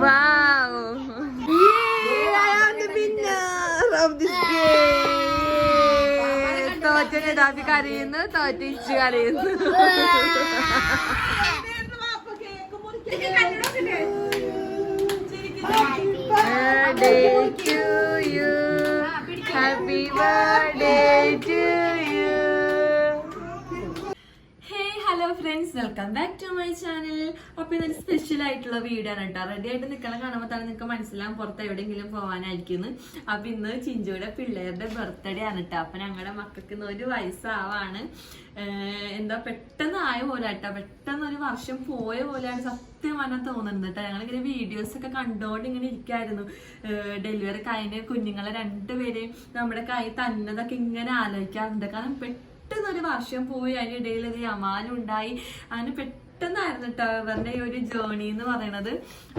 Wow! Yay! I am the winner of this game! തോറ്റന് ദാബി കരയുന്നു തോറ്റ ഇച്ചു കരയുന്നു. Happy birthday to friends welcome back to my channel അപ്പൊ ഇതൊരു സ്പെഷ്യൽ ആയിട്ടുള്ള വീഡിയോ ആണ് കേട്ടോ. റെഡി ആയിട്ട് നിൽക്കണം കാണുമ്പോൾ തന്നെ നിങ്ങൾക്ക് മനസ്സിലാവും പുറത്ത് എവിടെയെങ്കിലും പോകാനായിരിക്കുന്നു അപ്പൊ ഇന്ന് ചിഞ്ചുയുടെ പിള്ളേരുടെ ബർത്ത്ഡേ ആണ് കേട്ടോ. അപ്പൊ ഞങ്ങളുടെ മക്കൾക്ക് ഇന്ന് ഒരു വയസ്സാവാണ്. എന്താ പെട്ടെന്ന് ആയ പോലെ കേട്ടോ പെട്ടെന്ന് ഒരു വർഷം പോയ പോലെയാണ് സത്യം പറഞ്ഞാൽ തോന്നുന്നത് കേട്ടോ. ഞങ്ങളിങ്ങനെ വീഡിയോസ് ഒക്കെ കണ്ടോണ്ട് ഇങ്ങനെ ഇരിക്കായിരുന്നു. ഡെലിവറി കഴിഞ്ഞ കുഞ്ഞുങ്ങളെ രണ്ടുപേരെയും നമ്മുടെ കൈ തന്നതൊക്കെ ഇങ്ങനെ ആലോചിക്കാറുണ്ട്. കാരണം ഒരു വർഷം പോയി അതിനിടയിൽ ഒരു യമാനുണ്ടായി അങ്ങനെ പെട്ടെന്നായിരുന്നു കേട്ടോ അവരുടെ ഈ ഒരു ജേണി എന്ന് പറയണത്.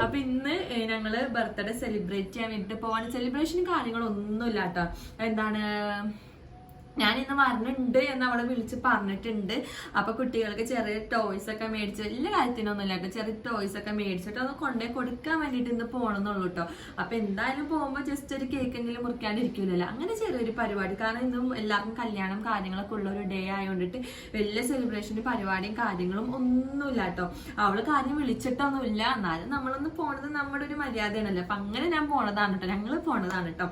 അപ്പൊ ഇന്ന് ഞങ്ങൾ ബർത്ത്ഡേ സെലിബ്രേറ്റ് ചെയ്യാൻ വേണ്ടിട്ട് പോവാണ്. സെലിബ്രേഷൻ കാര്യങ്ങളൊന്നുമില്ല കേട്ടോ എന്താണ് ഞാൻ ഇന്ന് വരണുണ്ട് എന്ന് അവളെ വിളിച്ച് പറഞ്ഞിട്ടുണ്ട്. അപ്പൊ കുട്ടികൾക്ക് ചെറിയ ടോയ്സ് ഒക്കെ മേടിച്ച് വലിയ കാര്യത്തിനൊന്നുമില്ല. കേട്ടോ ചെറിയ ടോയ്സ് ഒക്കെ മേടിച്ചിട്ട് ഒന്ന് കൊണ്ടേ കൊടുക്കാൻ വേണ്ടിട്ട് ഇന്ന് പോകണമെന്നുള്ളൂ കേട്ടോ അപ്പൊ എന്തായാലും പോകുമ്പോൾ ജസ്റ്റ് ഒരു കേക്കെങ്കിലും മുറിക്കാണ്ടിരിക്കില്ലല്ലോ അങ്ങനെ ചെറിയൊരു പരിപാടി. കാരണം ഇന്നും എല്ലാവർക്കും കല്യാണം കാര്യങ്ങളൊക്കെ ഉള്ള ഒരു ഡേ ആയതുകൊണ്ടിട്ട് വലിയ സെലിബ്രേഷന്റെ പരിപാടിയും കാര്യങ്ങളും ഒന്നുമില്ല കേട്ടോ അവൾ കാര്യം വിളിച്ചിട്ടൊന്നുമില്ല. എന്നാലും നമ്മളൊന്ന് പോണത് നമ്മുടെ ഒരു മര്യാദയാണല്ലോ. അപ്പൊ അങ്ങനെ ഞാൻ പോണതാണ് കേട്ടോ ഞങ്ങൾ പോണതാണ് കേട്ടോ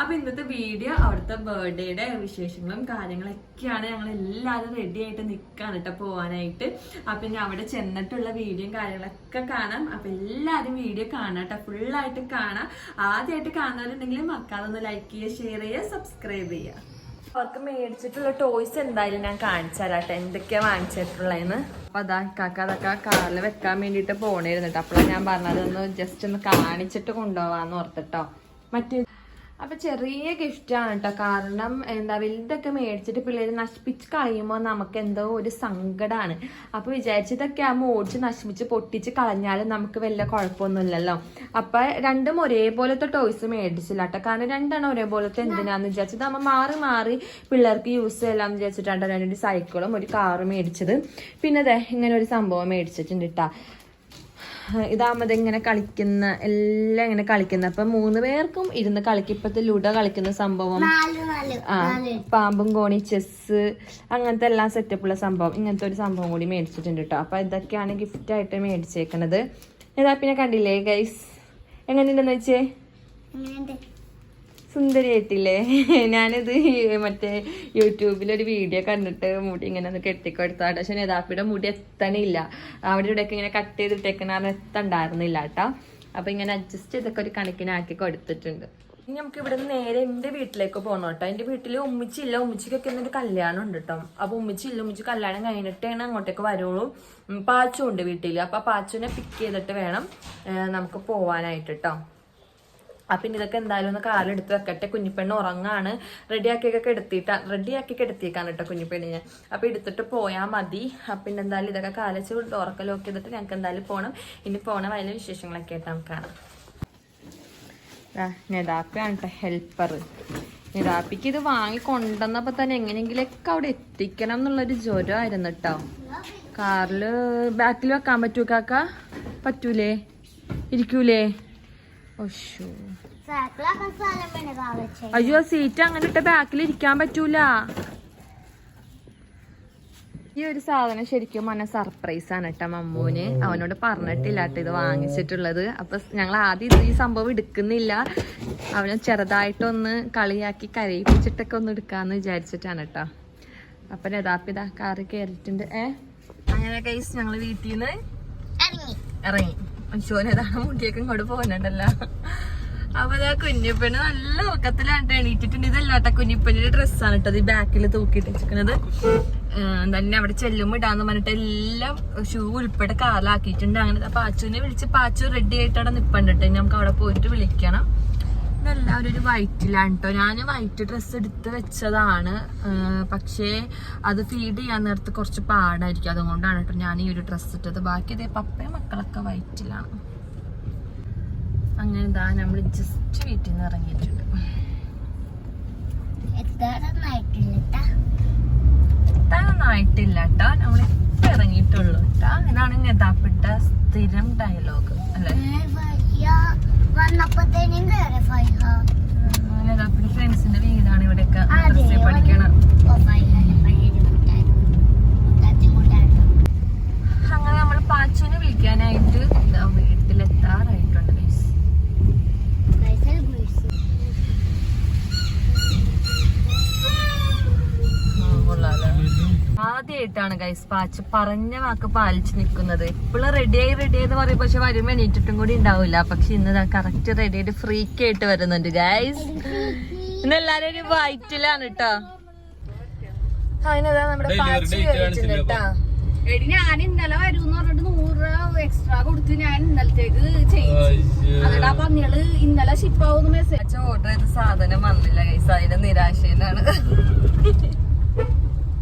അപ്പൊ ഇന്നത്തെ വീഡിയോ അവിടുത്തെ ബർത്ത്ഡേയുടെ വിശേഷങ്ങളും കാര്യങ്ങളൊക്കെയാണ്. ഞങ്ങൾ എല്ലാവരും റെഡി ആയിട്ട് നിൽക്കാൻ കേട്ടോ പോവാനായിട്ട്. അപ്പൊ ഇനി അവിടെ ചെന്നിട്ടുള്ള വീഡിയോയും കാര്യങ്ങളൊക്കെ കാണാം. അപ്പൊ എല്ലാവരും വീഡിയോ കാണാം കേട്ടോ ഫുള്ളായിട്ട് കാണാം. ആദ്യമായിട്ട് കാണാറുണ്ടെങ്കിൽ മക്കാതൊന്ന് ലൈക്ക് ചെയ്യുക ഷെയർ ചെയ്യുക സബ്സ്ക്രൈബ് ചെയ്യുക. അവർക്ക് മേടിച്ചിട്ടുള്ള ടോയ്സ് എന്തായാലും ഞാൻ കാണിച്ചു തരാട്ടെ എന്തൊക്കെയാ വാങ്ങിച്ചിട്ടുള്ളതെന്ന്. അപ്പൊ അതാ കാക്ക അതൊക്കെ കാറിൽ വെക്കാൻ വേണ്ടിട്ട് പോണേരുന്നു കേട്ടോ അപ്പോഴാണ് ഞാൻ പറഞ്ഞത് ഒന്ന് ജസ്റ്റ് ഒന്ന് കാണിച്ചിട്ട് കൊണ്ടുപോവാന്ന് ഓർത്തിട്ടോ. മറ്റേ അപ്പൊ ചെറിയ ഗിഫ്റ്റാണ് കേട്ടോ കാരണം എന്താ വലുതൊക്കെ മേടിച്ചിട്ട് പിള്ളേര് നശിപ്പിച്ച് കളയുമ്പോൾ നമുക്ക് എന്തോ ഒരു സങ്കടമാണ് അപ്പൊ വിചാരിച്ചതൊക്കെ ആകുമ്പോൾ ഓടിച്ച് നശിപ്പിച്ച് പൊട്ടിച്ച് കളഞ്ഞാലും നമുക്ക് വലിയ കുഴപ്പമൊന്നുമില്ലല്ലോ. അപ്പൊ രണ്ടും ഒരേപോലത്തെ ടോയ്സ് മേടിച്ചില്ല കേട്ടോ കാരണം രണ്ടെണ്ണം ഒരേപോലത്തെ എന്തിനാന്ന് വിചാരിച്ചത് നമ്മൾ മാറി മാറി പിള്ളേർക്ക് യൂസ് ചെയ്യാമെന്ന് വിചാരിച്ചിട്ടാണ് രണ്ട് സൈക്കിളും ഒരു കാറും മേടിച്ചത്. പിന്നെ ഇങ്ങനെ ഒരു സംഭവം മേടിച്ചിട്ടുണ്ട് കേട്ടാ ഇതാകുമ്പോൾ ഇങ്ങനെ കളിക്കുന്ന എല്ലാം ഇങ്ങനെ കളിക്കുന്ന. അപ്പൊ മൂന്ന് പേർക്കും ഇരുന്ന് കളിക്കും. ഇപ്പത്തെ ലുഡോ കളിക്കുന്ന സംഭവം. ആ പാമ്പും കോണി ചെസ് അങ്ങനത്തെ എല്ലാം സെറ്റപ്പുള്ള സംഭവം. ഇങ്ങനത്തെ ഒരു സംഭവം കൂടി മേടിച്ചിട്ടുണ്ട് കേട്ടോ അപ്പൊ ഇതൊക്കെയാണ് ഗിഫ്റ്റ് ആയിട്ട് മേടിച്ചേക്കണത്. ഇതാ പിന്നെ കണ്ടില്ലേ ഗൈസ് എങ്ങനെയുണ്ടെന്ന് വെച്ചേ? സുന്ദരിയായിട്ടില്ലേ? ഞാനിത് മറ്റേ യൂട്യൂബിലൊരു വീഡിയോ കണ്ടിട്ട് മുടി ഇങ്ങനെ ഒന്ന് കെട്ടിക്കൊടുത്താട്ടെ പക്ഷെ നേതാപ്പിയുടെ മുടി എത്തണില്ല. അവിടെ ഇവിടെയൊക്കെ ഇങ്ങനെ കട്ട് ചെയ്തിട്ടേക്കണ എത്തണ്ടായിരുന്നില്ല കേട്ടോ. അപ്പൊ ഇങ്ങനെ അഡ്ജസ്റ്റ് ചെയ്തൊക്കെ ഒരു കണക്കിനാക്കി കൊടുത്തിട്ടുണ്ട്. ഇനി നമുക്ക് ഇവിടെ നിന്ന് നേരെ എന്റെ വീട്ടിലേക്ക് പോകണം കേട്ടോ. എന്റെ വീട്ടിൽ ഉമ്മിച്ചില്ല. ഉമ്മിച്ചിക്കൊക്കെ ഇന്നൊരു കല്യാണം ഉണ്ട് കേട്ടോ. അപ്പൊ ഉമ്മിച്ചില്ല. ഉമ്മിച്ച് കല്യാണം കഴിഞ്ഞിട്ടാണ് അങ്ങോട്ടേക്ക് വരുള്ളൂ. പാച്ചു ഉണ്ട് വീട്ടിൽ. അപ്പൊ പാച്ചുവിനെ പിക്ക് ചെയ്തിട്ട് വേണം നമുക്ക് പോവാനായിട്ട് കേട്ടോ. അപ്പൊ ഇതൊക്കെ എന്തായാലും ഒന്ന് കാലെടുത്ത് വെക്കട്ടെ. കുഞ്ഞിപ്പെണ്ണ് ഉറങ്ങാണ്. റെഡിയാക്കിയൊക്കെ എടുത്തിട്ട് റെഡിയാക്കി എടുത്തേക്കാണ് കേട്ടോ കുഞ്ഞിപ്പെണ്ണിനെ. അപ്പൊ എടുത്തിട്ട് പോയാൽ മതി. പിന്നെ എന്തായാലും ഇതൊക്കെ കാലച്ച് ഉറക്കലൊക്കെ ചെയ്തിട്ട് ഞങ്ങൾക്ക് എന്തായാലും പോകണം ഇനി പോണ വയലെ വിശേഷങ്ങളൊക്കെ ആയിട്ട് നമുക്ക് കാണാം. കേട്ടോ ഹെൽപ്പർ നെതാപ്പിക്ക് ഇത് വാങ്ങി കൊണ്ടുവന്നപ്പോ തന്നെ എങ്ങനെയെങ്കിലൊക്കെ അവിടെ എത്തിക്കണം എന്നുള്ളൊരു ജ്വരമായിരുന്നു കേട്ടോ കാറിൽ ബാക്കിൽ വെക്കാൻ പറ്റൂ കാക്ക? പറ്റൂലേ? ഇരിക്കൂലേ? അയ്യോ സീറ്റ് അങ്ങനെ ഇട്ട ബാക്കിൽ ഇരിക്കാൻ പറ്റൂല. ഈ ഒരു സാധനം ശരിക്കും മന സർപ്രൈസ് ആണ് കേട്ടോ മമ്മൂന്. അവനോട് പറഞ്ഞിട്ടില്ല കേട്ടോ ഇത് വാങ്ങിച്ചിട്ടുള്ളത്. അപ്പൊ ഞങ്ങൾ ആദ്യം ഇത് ഈ സംഭവം എടുക്കുന്നില്ല. അവനെ ചെറുതായിട്ടൊന്ന് കളിയാക്കി കരയിപ്പിച്ചിട്ടൊക്കെ ഒന്ന് എടുക്കാന്ന് വിചാരിച്ചിട്ടാണ് കേട്ടോ അപ്പൊ യഥാപിത കാറ് കയറിയിട്ടുണ്ട് ഏ? അങ്ങനെ കൈസ് ഞങ്ങൾ വീട്ടിൽ നിന്ന് ഇറങ്ങി. അശോനതാണ് മുടിയൊക്കെ ഇങ്ങോട്ട് പോകുന്നുണ്ടല്ലോ അപ്പൊ അതാ കുഞ്ഞിപ്പണ് നല്ല ഉറക്കത്തിലാണ്ട് എണീറ്റിട്ടുണ്ട്. ഇതല്ലാട്ട കുഞ്ഞിപ്പെണ്ണിന്റെ ഡ്രസ്സാണ് കേട്ടോ ഈ ബാക്കിൽ തൂക്കിയിട്ട് വെച്ചിരിക്കുന്നത് തന്നെ അവിടെ ചെല്ലുമ്പോ ഇടാന്ന് പറഞ്ഞിട്ട് എല്ലാം ഷൂ ഉൾപ്പെടെ കാറിലാക്കിയിട്ടുണ്ട്. അങ്ങനെ പാച്ചുവിനെ വിളിച്ച് പാച്ചു റെഡി ആയിട്ട് അവിടെ നിപ്പണ്ട് ഇനി നമുക്ക് അവിടെ പോയിട്ട് വിളിക്കണം. ഇതെല്ലാവരും ഒരു വൈറ്റിലാണ് കേട്ടോ ഞാൻ വൈറ്റ് ഡ്രസ്സ് എടുത്ത് വെച്ചതാണ്. പക്ഷേ അത് ഫീഡ് ചെയ്യാൻ നേരത്ത് കുറച്ച് പാടായിരിക്കും. അതുകൊണ്ടാണ് കേട്ടോ ഞാൻ ഈ ഒരു ഡ്രസ്സ് ഇട്ടത്. ബാക്കി ഇതേ പപ്പയും മക്കളൊക്കെ വൈറ്റിലാണ് അങ്ങനെ ഇതാ നമ്മൾ ജസ്റ്റ് വീട്ടിൽ നിന്ന് ഇറങ്ങിയിട്ടുണ്ട് എത്താനൊന്നും ആയിട്ടില്ല കേട്ടോ നമ്മളിപ്പോ ഇറങ്ങിയിട്ടുള്ളൂ കേട്ടോ ഇതാണ് നെതാപ്പിട്ട സ്ഥിരം ഡയലോഗ് അല്ലെ? വന്നപ്പോഴത്തേനും കേറി ഫൈഹ നെതാപ്പിന്റെ ഫ്രണ്ട്സിന്റെ വീടാണ് ഇവിടെയൊക്കെ. പഠിക്കണം. അങ്ങനെ നമ്മൾ പാച്ചുവിനെ വിളിക്കാനായിട്ട് ഇതാ ആദ്യമായിട്ടാണ് ഗൈസ് പാച്ച് പറഞ്ഞ വാക്ക് പാലിച്ച് നിൽക്കുന്നത് റെഡി റെഡിയായി റെഡിയായി എന്ന് പറയും. പക്ഷെ വരുമ്പോ എണീറ്റിട്ടും കൂടി ഉണ്ടാവില്ല പക്ഷെ ഇന്ന് കറക്റ്റ് റെഡി ആയിട്ട് ഫ്രീക്ക് ആയിട്ട് വരുന്നുണ്ട് ഗൈസ് ഇന്ന് എല്ലാരും ഒരു വൈറ്റിലാണ് കേട്ടോ അതിനതാ നമ്മുടെ പാച്ച് കേട്ടാ എടി ഞാൻ ഇന്നലെ വരൂന്ന് പറഞ്ഞിട്ട് നൂറ് രൂപ എക്സ്ട്രാ കൊടുത്ത് ഞാൻ ഇന്നലത്തേക്ക് ചെയ്യിച്ചു എന്നിട്ട് ആ പന്നികൾ ഇന്നലെ ഷിപ്പാവുന്ന മെസ്സേജ് ഓർഡർ ചെയ്ത സാധനം വന്നില്ല ഗൈസ് അതിന്റെ നിരാശയിലാണ്.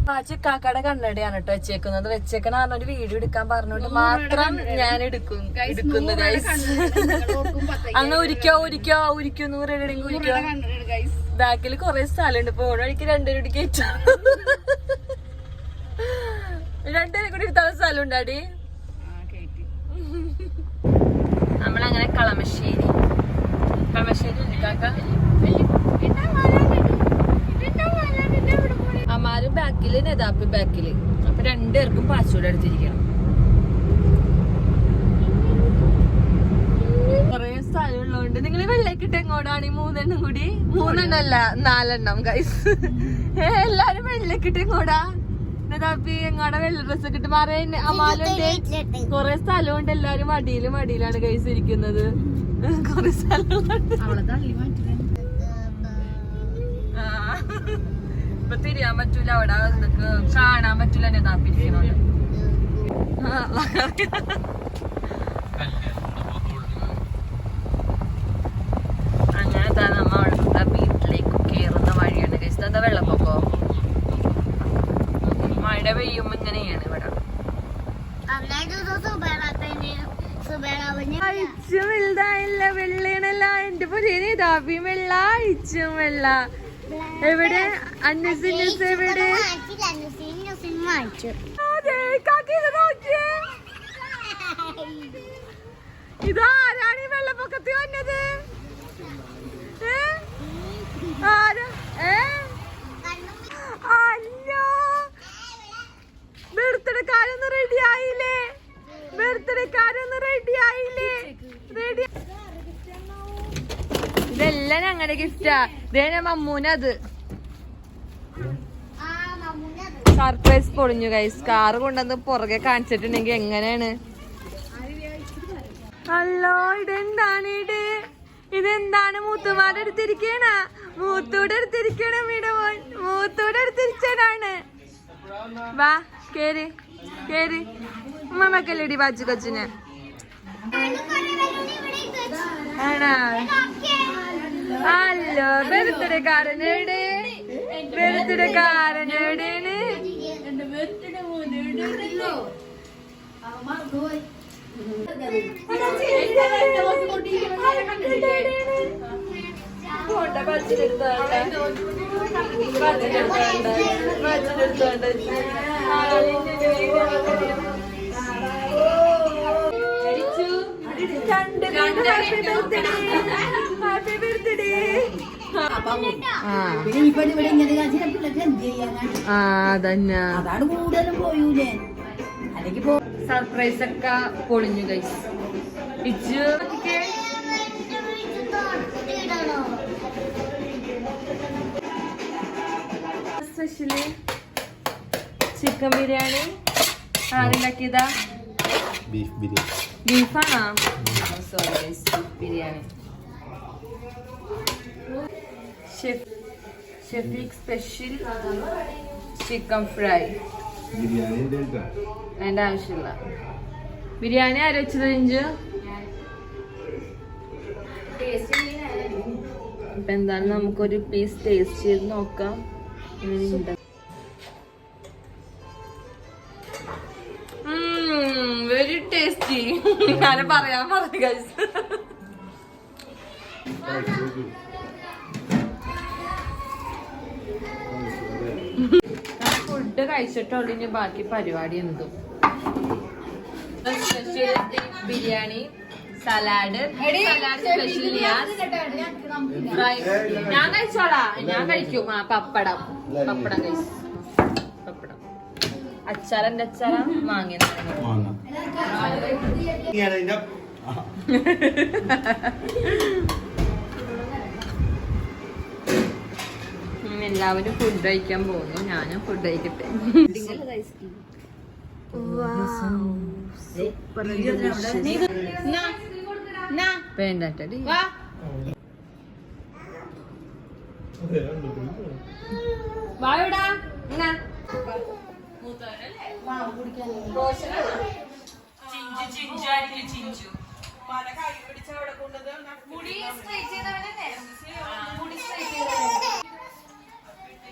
പാച്ച് കാക്കയുടെ കണ്ണടയാണ് കേട്ടോ വെച്ചേക്കുന്നത്. വെച്ചേക്കണ പറഞ്ഞ ഒരു വീഡിയോ എടുക്കാൻ പറഞ്ഞോണ്ട് മാത്രം ഞാൻ എടുക്കും എടുക്കുന്നു അങ്ങ് ഉരിക്കോ ഉരിക്കോ ഉരിക്കോ നൂറ് എവിടെയെങ്കിലും ഉരിക്കോ? ബാക്കിൽ കൊറേ സ്ഥലമുണ്ട്. പോണ വഴിക്ക് രണ്ടുപേരും കൂടി കയറ്റാ രണ്ടുപേരും കൂടി എടുത്താൽ സ്ഥലം ഉണ്ടാടി നമ്മളങ്ങനെ കളമശ്ശേരി. കളമശ്ശേരി കാക്ക? അമാര് ബാക്കിൽ നെതാപ്പി ബാക്കിൽ. അപ്പൊ രണ്ടുപേർക്കും പാസ്വേഡ് എടുത്തിരിക്കണം. കൊറേ സ്ഥലമുള്ളതുകൊണ്ട് നിങ്ങൾ വെള്ളക്കിട്ട് എങ്ങോട്ടാണ് ഈ മൂന്നെണ്ണം കൂടി? മൂന്നെണ്ണം അല്ല നാലെണ്ണം ഗൈസ് എല്ലാരും വെള്ളക്കിട്ട് എങ്ങോടാ നെതാപ്പി എങ്ങോടാ വെള്ള ഡ്രസ് ഒക്കെ ഇട്ട് മാറേ അമാലുണ്ട് കൊറേ സ്ഥലമുണ്ട് എല്ലാരും മടിയിലും മടിയിലാണ് ഗൈസ് ഇരിക്കുന്നത്. കൊറേ തള്ളി ആ. ഇപ്പൊ തിരിയാൻ പറ്റൂല. അവിടെ നിനക്ക് കാണാൻ പറ്റൂല നെതാപ്പി ഇരിക്കണോണ്ട് ആ, അങ്ങനെ ദാ നമ്മ അവിടുത്തെ വീട്ടിലേക്ക് കേറുന്ന വഴിയാണ് ഗൈസ് എന്താ വെള്ളപ്പൊക്കോ? മഴ പെയ്യുമ്പോ ഇങ്ങനെയാണ് ഇവിടെ. അയച്ചും വലുതായില്ല. വെള്ളയാണല്ല എന്റെ പുതിയ നേതാപ്പിയും വെള്ള അയച്ചും വെള്ള. എവിടെ? എവിടെ. ഇതാരാണ് ഈ വെള്ളപ്പൊക്കത്തിൽ വന്നത്? അല്ലോ. ബർത്ത്ഡേക്കാരൊന്നും റെഡി ആയില്ലേ? ബർത്ത്ഡേക്കാരൊന്നും റെഡി ആയില്ലേ? റെഡി ഇതെല്ലാം ഞങ്ങളുടെ ഗിഫ്റ്റാ ഇതേ മമ്മൂനത് ആ മമ്മൂനത് സർപ്രൈസ് പൊളിഞ്ഞു ഗൈസ് കാറ് കൊണ്ടുവന്ന് പുറകെ കാണിച്ചിട്ടുണ്ടെങ്കിൽ എങ്ങനെയാണ്? അല്ലോ ഇതെന്താണ് ഇത്? ഇതെന്താണ്? മൂത്തുമാരുടെ അടുത്തിരിക്കണ? മൂത്തൂടെ അടുത്തിരിക്കണ വീട് പോയി. മൂത്തൂടെ അടുത്തിരിച്ചതാണ്. വാ കേറി കേറി. ഉമ്മക്കല്ലടി ബാച്ചു കൊച്ചിന്? ആണോ. അല്ലോ ബർത്ത്ഡേ കാരനേടെ ബർത്ത്ഡേ കാരനേടേന് അടിച്ചു രണ്ട് ഹാപ്പി ബർത്ത്ഡേ ഹാപ്പി ബർത്ത്ഡേ ആ അതന്നെ. അതാണ് കൂടുതലും പോയൂലേ അല്ലെങ്കിൽ സർപ്രൈസ് ഒക്കെ പൊളിഞ്ഞു കൈസ് ഇച്ചു സ്പെഷ്യൽ ചിക്കൻ ബിരിയാണി ആരുണ്ടാക്കിയതാ beef biryani ബീഫാണോ sorry biryani. Shafeeq special chicken fry ഉണ്ട് അതിന്റെ ആവശ്യമില്ല. ബിരിയാണി ആര് വെച്ചത് ഇഞ്ച് അപ്പൊ എന്താണ് നമുക്കൊരു പീസ് ടേസ്റ്റ് ചെയ്ത് നോക്കാം. എങ്ങനെയുണ്ട്? വെരി ടേസ്റ്റി ഞാൻ പറയാൻ പറഞ്ഞു ഫുഡ് കഴിച്ചിട്ടുള്ളൂ ഇനി ബാക്കി പരിപാടി എന്തും. Special biryani salad. Salad special fry ഞാൻ കഴിച്ചോളാ. ഞാൻ കഴിക്കും. ആ പപ്പടം. പപ്പടം കഴിച്ചു പപ്പടം. അച്ചാറന്റെ അച്ചാറ? മാങ്ങ മാങ്ങ. എല്ലാവരും ഫുഡ് കഴിക്കാൻ പോകുന്നു. ഞാനും ഫുഡ് കഴിക്കട്ടെ. വേണ്ടടി വായോടാ. ഇങ്ങ. ചിഞ്ചു ചിഞ്ചു അവിടെ കൊണ്ടത് മുടി സ്ട്രൈറ്റ് ചെയ്തവനല്ലേ മുടി സ്ട്രൈറ്റ് ചെയ്തവനെ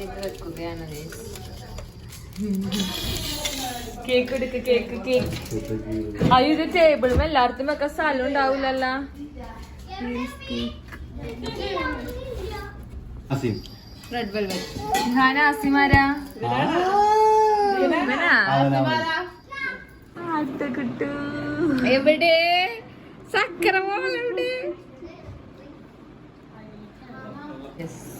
ചെയ്ത് വെക്കുകയാണ് കേക്ക് എടുക്ക് കേക്ക് കേക്ക് അയ്യോ ഇത് ടേബിളും എല്ലായിടത്തും ഒക്കെ സ്ഥലം ഉണ്ടാവില്ലല്ല റെഡ് വെൽവെറ്റ് ഞാൻ ആസിമാരാ കിട്ടു. എവിടെ? സക്കര പോലെ എവിടെ? എവിടെ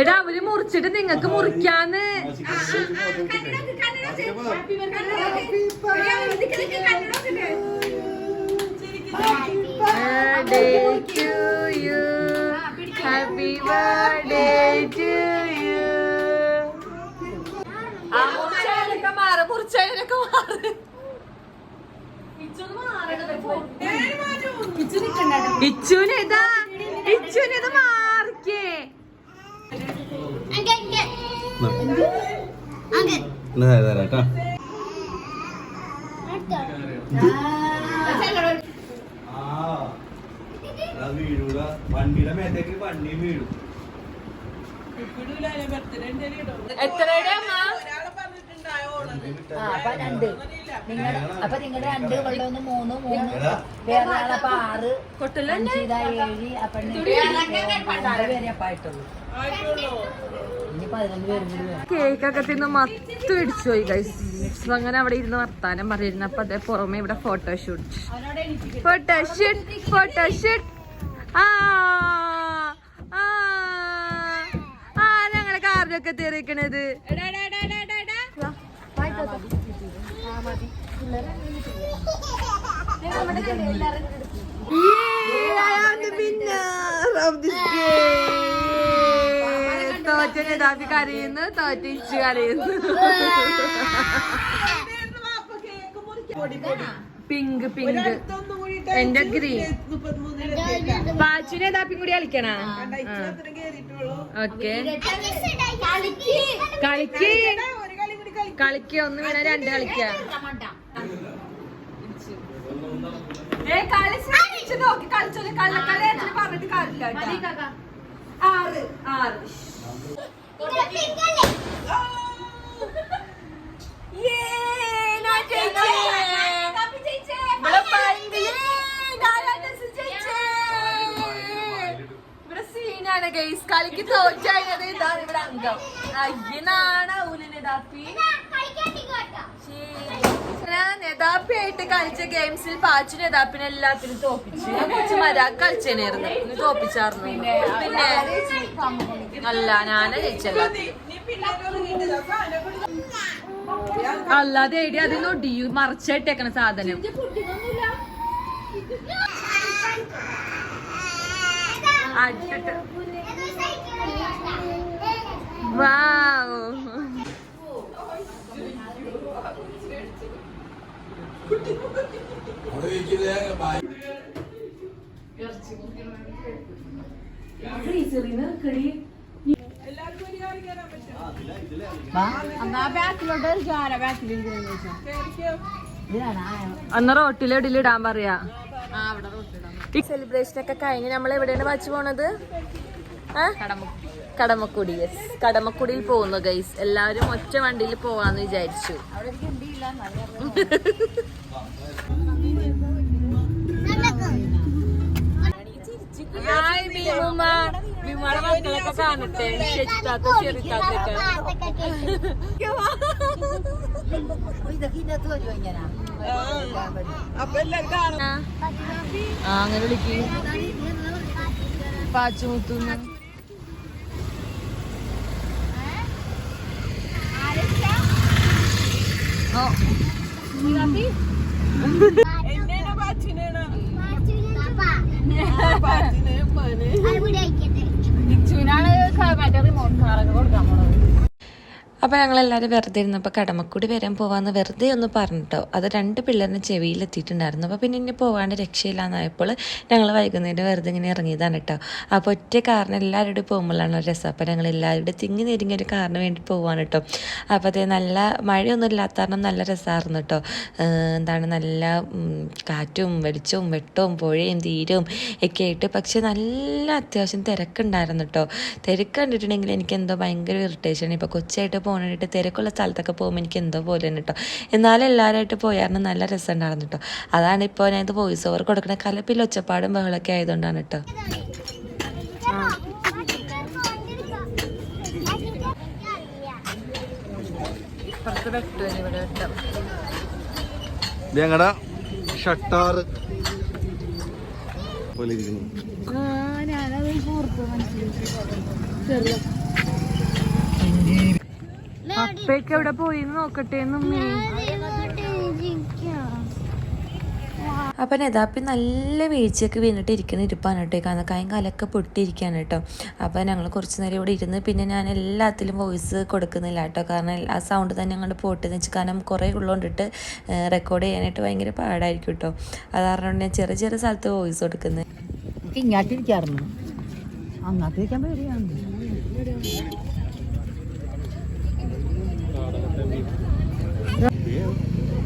എടാ അവർ മുറിച്ചിട്ട് നിങ്ങക്ക് മുറിക്കാന്ന്. Happy to you. Happy birthday to you. ആ മുറിച്ചതിനൊക്കെ മാറ് മുറിച്ചതിനൊക്കെ മാറ് ഇച്ചുന് ഇതാ ഇച്ചുന് ഇത് മാറിക്കേ തരാട്ടാ ആ വീഴൂല വണ്ടിയുടെ മേത്തേക്ക് വണ്ടി വീഴും അപ്പൊ രണ്ട്. നിങ്ങളുടെ രണ്ട് കൊള്ളൊന്ന് മൂന്ന് മൂന്ന്. വേറെ ആളപ്പോ ആറ്. കൊട്ടില്ല? ഏഴ് അപ്പൊ പന്ത്രണ്ട് കേക്കൊക്കെ തിന്ന് മത്ത് പിടിച്ചു പോയി ഗൈസ് അങ്ങനെ അവിടെ ഇരുന്ന് വർത്താനം പറഞ്ഞിരുന്നു. അപ്പൊ അതേ പുറമെ ഇവിടെ ഫോട്ടോഷൂട്ട് ഫോട്ടോഷൂട്ട് ഫോട്ടോഷൂട്ട് ആ ആ ഞങ്ങളെ കാറിലൊക്കെ തീർക്കണത് തോറ്റന് ഇതാപ്പി കരയുന്നു. തോറ്റിച്ച് കരയുന്നു. പിങ്ക് പിങ്ക് എന്റെ ഗ്രീൻ പാച്ചുനെ ഇതാപ്പി കൂടി കളിക്കണ? ഓക്കെ കളിക്ക്. കളിക്ക. ഒന്ന് വീണ രണ്ട് കളിക്ക. നോക്കി. കളിച്ചോ കള്ളക്കളി പറഞ്ഞിട്ട് കാര്യമില്ല. ആറ്. ആറ്. സീനാണ് കളിച്ച ഗെയിംസിൽ പാച്ചു നെതാപ്പിനെ എല്ലാത്തിനും തോപ്പിച്ചു. മരാ കളിച്ചേനായിരുന്നു തോപ്പിച്ചായിരുന്നു പിന്നെ അല്ല ഞാനാ ജയിച്ചല്ല അല്ലാതെ എടി അതിൽ നൊടിയു മറച്ചിട്ടേക്കണ സാധനം. ഫ്രീസറിന് വാവ്. ബാക്കിലോട്ട് ആരാ ബാക്കിൽ ഇതാണ് അന്ന് റോട്ടിൽ എവിടെയും ഇടാൻ പറയാ. സെലിബ്രേഷൻ ഒക്കെ കഴിഞ്ഞ് നമ്മൾ എവിടെയാണ് വച്ചു പോണത്? കടമക്കുടി യെസ് കടമക്കുടിയിൽ പോകുന്നു ഗൈസ് എല്ലാവരും ഒറ്റ വണ്ടിയിൽ പോവാന്ന് വിചാരിച്ചു. ഭീമുമ്മയുടെ മക്കളൊക്കെ കാണട്ടെ. ശരിത്താത്ത ചെറുത്താത്തൊക്കെ ആ അങ്ങനെ വിളിക്കും. പാച്ചുമുത്തുന്ന് ഓ ഇച്ചുവിനാണ് മറ്റേ റിമോട്ട് കാറൊക്കെ കൊടുക്കാൻ പോണത് അപ്പോൾ ഞങ്ങളെല്ലാവരും വെറുതെ ഇരുന്നപ്പോൾ കടമക്കൂടി വരാൻ പോവാന്ന് വെറുതെ ഒന്ന് പറഞ്ഞിട്ടോ. അത് രണ്ട് പിള്ളേരിന് ചെവിയിലെത്തിയിട്ടുണ്ടായിരുന്നു അപ്പോൾ പിന്നെ ഇനി പോകാണ്ട് രക്ഷയില്ലാന്നായപ്പോൾ ഞങ്ങൾ വൈകുന്നേരം വെറുതെ ഇങ്ങനെ ഇറങ്ങിയതാണ് കേട്ടോ. അപ്പോൾ ഒറ്റ കാറിന് എല്ലാവരുടെ പോകുമ്പോഴാണ് രസം. അപ്പോൾ ഞങ്ങൾ എല്ലാവരുടെ തിങ്ങി നെരുങ്ങിയ ഒരു കാറിന് വേണ്ടി പോവാണ് കേട്ടോ. അപ്പോൾ അതേ നല്ല മഴയൊന്നും ഇല്ലാത്ത കാരണം നല്ല രസമായിരുന്നു കേട്ടോ. എന്താണ് നല്ല കാറ്റും വെളിച്ചവും വെട്ടവും പുഴയും തീരവും ഒക്കെ ആയിട്ട്. പക്ഷേ നല്ല അത്യാവശ്യം തിരക്കുണ്ടായിരുന്നു കേട്ടോ. തിരക്ക് കണ്ടിട്ടുണ്ടെങ്കിൽ എനിക്ക് എന്തോ ഭയങ്കര ഇറിറ്റേഷൻ ഇപ്പോൾ കൊച്ചായിട്ട് പോകാനായിട്ട് തിരക്കുള്ള സ്ഥലത്തൊക്കെ പോകുമ്പോൾ എനിക്ക് എന്തോ പോലെ തന്നെ കേട്ടോ എന്നാലും എല്ലാവരുമായിട്ട് പോയായിരുന്നു നല്ല രസം ഉണ്ടായിരുന്നു കേട്ടോ അതാണ് ഇപ്പോൾ ഞാൻ ഇത് വോയിസ് ഓവർ കൊടുക്കുന്ന കലപ്പിൽ ഒച്ചപ്പാടും ബഹളമൊക്കെ ആയതുകൊണ്ടാണ് കേട്ടോ പുറത്ത് വെട്ടുവന് ഇവിടെ വെട്ടം ഞങ്ങളുടെ ഷട്ടാറ് പോലെ അപ്പയൊക്കെ എവിടെ പോയി നോക്കട്ടെ നമ്മേ അപ്പം നെതാപ്പി നല്ല വീഴ്ചയൊക്കെ വീണിട്ട് ഇരിക്കുന്ന ഇരിപ്പാണ് കേട്ടോ കാരണം കൈയും കാലൊക്കെ പൊട്ടിയിരിക്കുകയാണ് കേട്ടോ. അപ്പോൾ ഞങ്ങൾ കുറച്ച് നേരം ഇവിടെ ഇരുന്ന് പിന്നെ ഞാൻ എല്ലാത്തിലും വോയിസ് കൊടുക്കുന്നില്ല കേട്ടോ. കാരണം ആ സൗണ്ട് തന്നെ അങ്ങോട്ട് പോട്ടെന്ന് വെച്ച് കാരണം കുറേ ഉള്ളതുകൊണ്ടിട്ട് റെക്കോർഡ് ചെയ്യാനായിട്ട് ഭയങ്കര പാടായിരിക്കും കേട്ടോ. അത് കാരണം ഞാൻ ചെറിയ ചെറിയ സ്ഥലത്ത് വോയിസ് കൊടുക്കുന്നത് ഇങ്ങോട്ടിരിക്കാറുണ്ട് അങ്ങോട്ടിരിക്കാൻ പേടിയാണ്.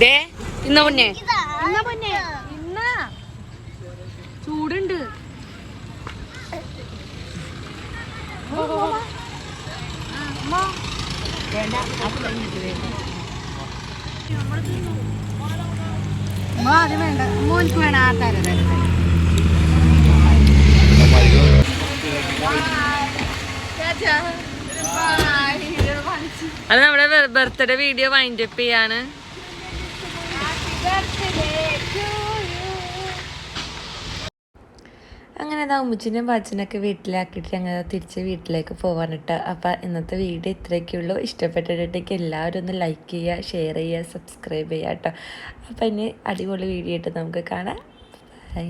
ദേ ഇന്ന പൊന്നെ. ഇന്ന ചൂടുണ്ട്. വേണ്ട അത് മോനിക്ക് വേണം ആ തരം തരം അത് നമ്മുടെ ബർത്ത്ഡേ വീഡിയോ വൈൻഡ് അപ്പ് ചെയ്യാണ്. അങ്ങനെ അതാ ഉമ്മച്ചിനും ബാച്ചനൊക്കെ വീട്ടിലാക്കിയിട്ട് ഞങ്ങൾ തിരിച്ച് വീട്ടിലേക്ക് പോകാനിട്ട് അപ്പോൾ ഇന്നത്തെ വീഡിയോ ഇത്രയൊക്കെയുള്ളൂ. ഇഷ്ടപ്പെട്ടിട്ടുണ്ടെങ്കിൽ എല്ലാവരും ഒന്ന് ലൈക്ക് ചെയ്യുക ഷെയർ ചെയ്യുക സബ്സ്ക്രൈബ് ചെയ്യുക കേട്ടോ. അപ്പോൾ ഇനി അടിപൊളി വീഡിയോ ആയിട്ട് നമുക്ക് കാണാം. ബൈ